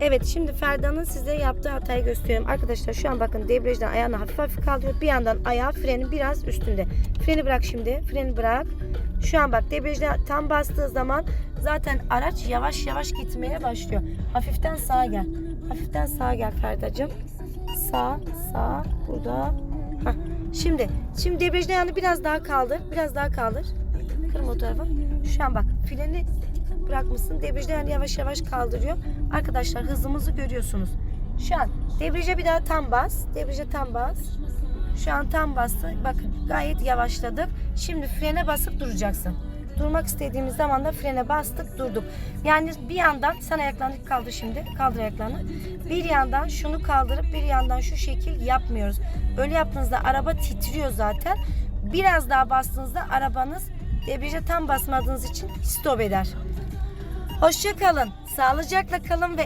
Evet şimdi Ferda'nın size yaptığı hatayı gösteriyorum. Arkadaşlar şu an bakın debriyajdan ayağını hafif hafif kaldırıyor. Bir yandan ayağı frenin biraz üstünde. Freni bırak şimdi. Freni bırak. Şu an bak debriyajda tam bastığı zaman zaten araç yavaş yavaş gitmeye başlıyor. Hafiften sağa gel. Hafiften sağa gel Ferda'cığım. Sağ, sağ, burada. Hah. Şimdi, şimdi debriyajda ayağını biraz daha kaldır. Biraz daha kaldır. Kırma o tarafa. Şu an bak freni bırakmışsın. Debriyajda yani yavaş yavaş kaldırıyor. Arkadaşlar hızımızı görüyorsunuz. Şu an debriyaja bir daha tam bas. Debriyaja tam bas. Şu an tam bastı. Bakın gayet yavaşladık. Şimdi frene basıp duracaksın. Durmak istediğimiz zaman da frene bastık durduk. Yani bir yandan sen ayaklarını kaldır şimdi. Kaldır ayaklarını. Bir yandan şunu kaldırıp bir yandan şu şekil yapmıyoruz. Öyle yaptığınızda araba titriyor zaten. Biraz daha bastığınızda arabanız debriyaja tam basmadığınız için stop eder. Hoşça kalın. Sağlıcakla kalın ve